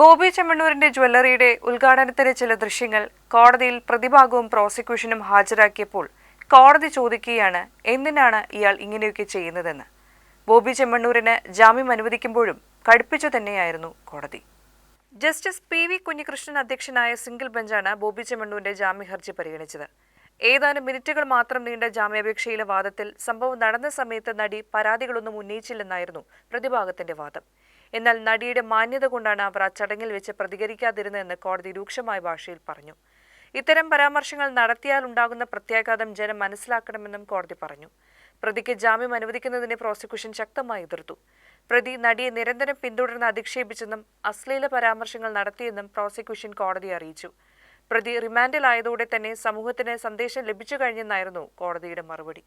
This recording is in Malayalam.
ബോബി ചെമ്മണ്ണൂരിന്റെ ജ്വല്ലറിയുടെ ഉദ്ഘാടനത്തിന് ചില ദൃശ്യങ്ങൾ കോടതിയിൽ പ്രതിഭാഗവും പ്രോസിക്യൂഷനും ഹാജരാക്കിയപ്പോൾ കോടതി ചോദിക്കുകയാണ് എന്തിനാണ് ഇയാൾ ഇങ്ങനെയൊക്കെ ചെയ്യുന്നതെന്ന്. ബോബി ചെമ്മണ്ണൂരിന് ജാമ്യം അനുവദിക്കുമ്പോഴും കടുപ്പിച്ചു തന്നെയായിരുന്നു കോടതി. ജസ്റ്റിസ് പി വി കുഞ്ഞികൃഷ്ണൻ അധ്യക്ഷനായ സിംഗിൾ ബെഞ്ചാണ് ബോബി ചെമ്മണ്ണൂരിന്റെ ജാമ്യ ഹർജി പരിഗണിച്ചത്. ഏതാനും മിനിറ്റുകൾ മാത്രം നീണ്ട ജാമ്യാപേക്ഷയിലെ വാദത്തിൽ സംഭവം നടന്ന സമയത്ത് നടി പരാതികളൊന്നും ഉന്നയിച്ചില്ലെന്നായിരുന്നു പ്രതിഭാഗത്തിന്റെ വാദം. എന്നാൽ നടിയുടെ മാന്യത കൊണ്ടാണ് അവർ ആ ചടങ്ങിൽ വെച്ച് പ്രതികരിക്കാതിരുന്നതെന്ന് കോടതി രൂക്ഷമായ ഭാഷയിൽ പറഞ്ഞു. ഇത്തരം പരാമർശങ്ങൾ നടത്തിയാൽ ഉണ്ടാകുന്ന പ്രത്യാഘാതം ജനം മനസ്സിലാക്കണമെന്നും കോടതി പറഞ്ഞു. പ്രതിക്ക് ജാമ്യം അനുവദിക്കുന്നതിനെ പ്രോസിക്യൂഷൻ ശക്തമായി എതിർത്തു. പ്രതി നടിയെ നിരന്തരം പിന്തുടർന്ന് അധിക്ഷേപിച്ചെന്നും അശ്ലീല പരാമർശങ്ങൾ നടത്തിയെന്നും പ്രോസിക്യൂഷൻ കോടതിയെ അറിയിച്ചു. പ്രതി റിമാൻഡിലായതോടെ തന്നെ സമൂഹത്തിന് സന്ദേശം ലഭിച്ചു കഴിഞ്ഞെന്നായിരുന്നു കോടതിയുടെ മറുപടി.